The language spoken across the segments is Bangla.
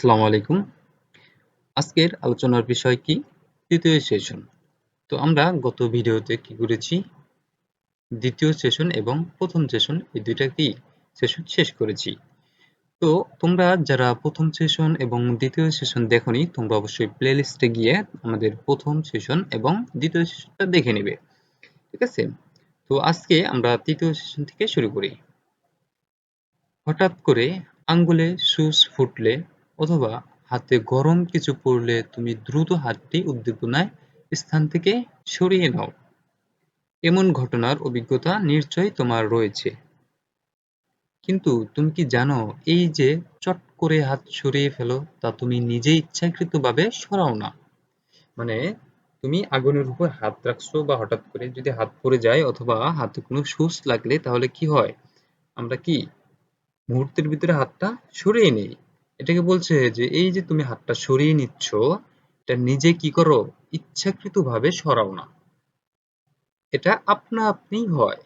আসসালামু আলাইকুম। আজকের আলোচনার বিষয় কি? তৃতীয় সেশন। তো আমরা গত ভিডিওতে কি করেছি? দ্বিতীয় সেশন এবং প্রথম সেশন এই দুইটা কি সেশন শেষ করেছি। তো তোমরা যারা প্রথম সেশন এবং দ্বিতীয় সেশন দেখনি, তোমরা অবশ্যই প্লেলিস্টে গিয়ে আমাদের প্রথম সেশন এবং দ্বিতীয় সেশনটা দেখে নেবে। ঠিক আছে? তো আজকে আমরা তৃতীয় সেশন থেকে শুরু করি। হঠাৎ করে আঙ্গুলে সুচ ফুটলে অথবা হাতে গরম কিছু পড়লে তুমি দ্রুত হাতটি উদ্দীপনায় স্থান থেকে সরিয়ে নাও। এমন ঘটনার অভিজ্ঞতা নিশ্চয়ই তোমার রয়েছে। কিন্তু তুমি কি জানো এই যে চট করে হাত সরিয়ে ফেলো, তা তুমি নিজে ইচ্ছাকৃতভাবে সরাও না? মানে তুমি আগুনের উপর হাত রাখছো বা হঠাৎ করে যদি হাত পড়ে যায় অথবা হাতে কোনো সুচ লাগলে তাহলে কি হয়? আমরা কি মুহূর্তের ভিতরে হাতটা সরিয়ে নেই? এটাকে বলছে যে, এই যে তুমি হাতটা সরিয়ে নিচ্ছ, এটা নিজে কি করো? ইচ্ছাকৃতভাবে সরাও না। এটা আপনা আপনি হয়।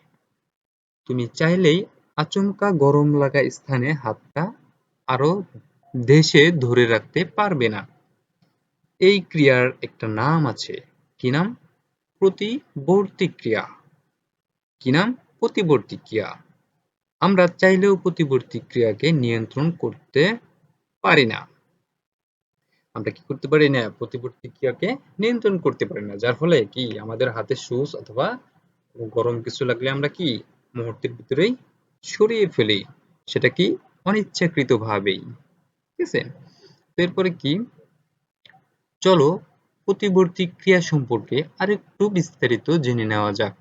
তুমি চাইলেই আচমকা গরম লাগা স্থানে হাতটা আরও দেশে ধরে রাখতে পারবে না। এই ক্রিয়ার একটা নাম আছে। কি নাম? প্রতিবর্তী ক্রিয়া। কি নাম? প্রতিবর্তী ক্রিয়া। আমরা চাইলেও প্রতিবর্তী ক্রিয়াকে নিয়ন্ত্রণ করতে পারি না। আমরা কি করতে পারি না? প্রতিবর্তী ক্রিয়াকে নিয়ন্ত্রণ করতে পারি না? যার ফলে কি আমাদের হাতে সুচ অথবা গরম কিছু লাগলে আমরা কি মুহূর্তের ভিতরেই সরিয়ে ফেলি? সেটা কি অনিচ্ছাকৃত ভাবেই ঠিক আছে? এরপরে কি? চলো প্রতিবর্তী ক্রিয়া সম্পর্কে আরেকটু বিস্তারিত জেনে নেওয়া যাক।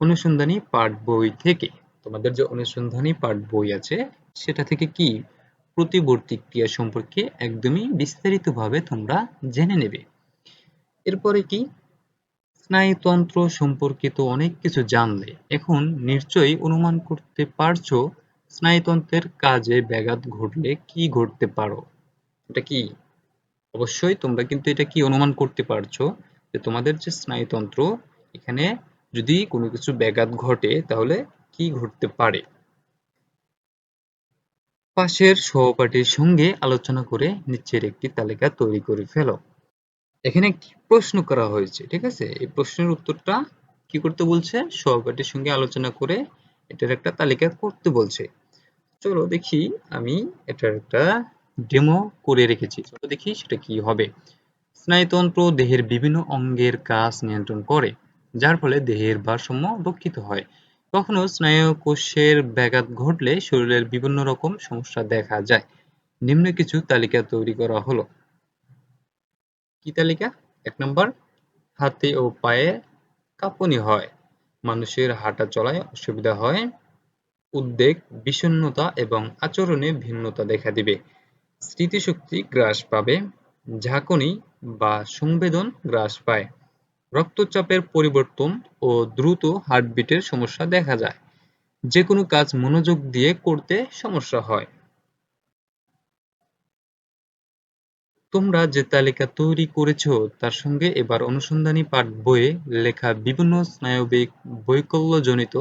অনুসন্ধানী পাঠ বই থেকে। তোমাদের যে অনুসন্ধানী পাঠ বই আছে, সেটা থেকে কি প্রতিবর্তী ক্রিয়া সম্পর্কে একদমই বিস্তারিতভাবে তোমরা জেনে নেবে। এরপরে কি? স্নায়ুতন্ত্র সম্পর্কিত অনেক কিছু জানলে। এখন নিশ্চয়ই অনুমান করতে পারছ স্নায়ুতন্ত্রের কাজে ব্যাঘাত ঘটলে কি ঘটতে পারো। এটা কি? অবশ্যই তোমরা কিন্তু এটা কি অনুমান করতে পারছ যে তোমাদের যে স্নায়ুতন্ত্র, এখানে যদি কোনো কিছু ব্যাঘাত ঘটে তাহলে কি ঘটতে পারে? পাশের সহপাঠীর সঙ্গে আলোচনা করে নিচের একটি তালিকা তৈরি করে ফেলো। এখানে প্রশ্ন করা হয়েছে, ঠিক আছে? এই প্রশ্নের উত্তরটা কি করতে বলছে? সহপাঠীর সঙ্গে আলোচনা করে এটার একটা তালিকা করতে বলছে। চলো দেখি আমি এটার একটা ডেমো করে রেখেছি। চলো দেখি সেটা কি হবে। স্নায়ুতন্ত্র দেহের বিভিন্ন অঙ্গের কাজ নিয়ন্ত্রণ করে, যার ফলে দেহের ভারসাম্য রক্ষিত হয়। কখনো স্নায়ু কোষের ব্যাঘাত ঘটলে শরীরের বিভিন্ন রকম সমস্যা দেখা যায়। নিম্ন কিছু তালিকা তৈরি করা হলো। কি তালিকা? এক নম্বর, হাতে ও পায়ে কাঁপুনি হয়, মানুষের হাঁটা চলায় অসুবিধা হয়, উদ্বেগ, বিষণ্ণতা এবং আচরণে ভিন্নতা দেখা দিবে। স্মৃতিশক্তি গ্রাস পাবে, ঝাঁকুনি বা সংবেদন গ্রাস পায়। রক্তচাপের পরিবর্তন ও দ্রুত হার্টবিটের সমস্যা দেখা যায়। যে কোনো কাজ মনোযোগ দিয়ে করতে সমস্যা হয়। তোমরা যে তালিকা তৈরি করেছ, তার সঙ্গে এবার অনুসন্ধানী পাঠ বইয়ে লেখা বিভিন্ন স্নায়বিক বৈকল্যজনিত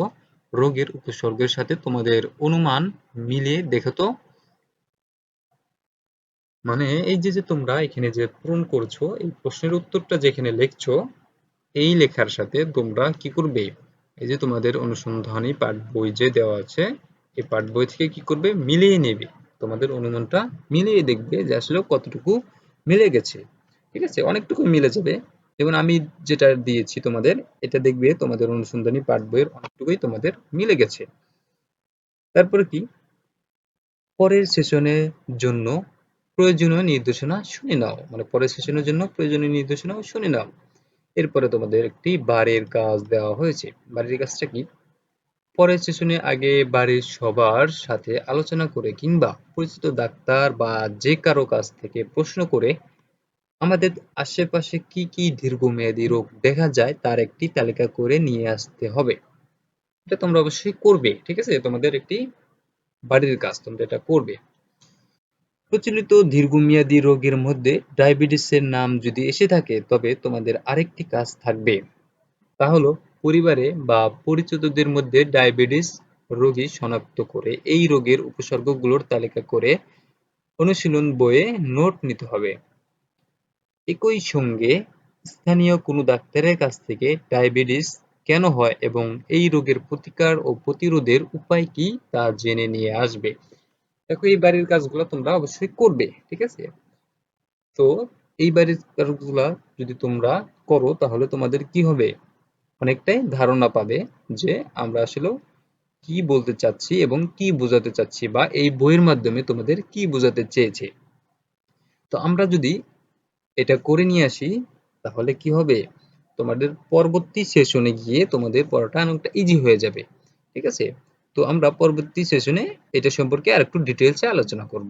রোগের উপসর্গের সাথে তোমাদের অনুমান মিলিয়ে দেখো তো। মানে এই যে যে তোমরা এখানে যে পূরণ করছ, এই প্রশ্নের উত্তরটা যেখানে লিখছো এই লেখার সাথে তোমরা কি করবে? এই যে তোমাদের অনুসন্ধানী পাঠ বই যে দেওয়া আছে, এই পাঠ বই থেকে কি করবে? মিলিয়ে নেবে। তোমাদের অনুমানটা মিলিয়ে দেখবে যে আসলে কতটুকু মিলে গেছে। ঠিক আছে? অনেকটুকু মিলে যাবে। যেমন আমি যেটা দিয়েছি তোমাদের, এটা দেখবে তোমাদের অনুসন্ধানী পাঠ বইয়ের অনেকটুকুই তোমাদের মিলে গেছে। তারপরে কি? পরের সেশনের জন্য প্রয়োজনীয় নির্দেশনা শুনে নাও। মানে পরের সেশনের জন্য প্রয়োজনীয় নির্দেশনা শুনে নাও। এরপরে তোমাদের একটি বাড়ির কাজ দেওয়া হয়েছে। বাড়ির কাজটা কি? পরের সেশনে আগে বাড়ির সবার সাথে আলোচনা করে কিংবা পরিচিত ডাক্তার বা যে কারও কাছ থেকে প্রশ্ন করে আমাদের আশেপাশে কি কি দীর্ঘমেয়াদী রোগ দেখা যায় তার একটি তালিকা করে নিয়ে আসতে হবে। এটা তোমরা অবশ্যই করবে, ঠিক আছে? তোমাদের একটি বাড়ির কাজ তোমরা এটা করবে। প্রচলিত দীর্ঘমেয়াদী রোগের মধ্যে ডায়াবেটিসের নাম যদি এসে থাকে, তবে তোমাদের আরেকটি কাজ থাকবে। তা হলো পরিবারে বা পরিচিতদের মধ্যে ডায়াবেটিস রোগী শনাক্ত করে এই রোগের উপসর্গগুলোর তালিকা করে অনুশীলন বইয়ে নোট নিতে হবে। একই সঙ্গে স্থানীয় কোনো ডাক্তারের কাছ থেকে ডায়াবেটিস কেন হয় এবং এই রোগের প্রতিকার ও প্রতিরোধের উপায় কি তা জেনে নিয়ে আসবে। দেখো এই বাড়ির কাজগুলো তোমরা অবশ্যই করবে, ঠিক আছে? তো এই বাড়ির কাজগুলা যদি তোমরা করো, তাহলে তোমাদের কি হবে? অনেকটাই ধারণা পাবে যে আমরা আসলে কি বলতে চাচ্ছি এবং কি বোঝাতে চাচ্ছি বা এই বইয়ের মাধ্যমে তোমাদের কি বোঝাতে চেয়েছে। তো আমরা যদি এটা করে নিয়ে আসি, তাহলে কি হবে? তোমাদের পরবর্তী সেশনে গিয়ে তোমাদের পড়াটা অনেকটা ইজি হয়ে যাবে, ঠিক আছে? তো আমরা পরবর্তী সেশনে এটা সম্পর্কে আরেকটু ডিটেলসে আলোচনা করব।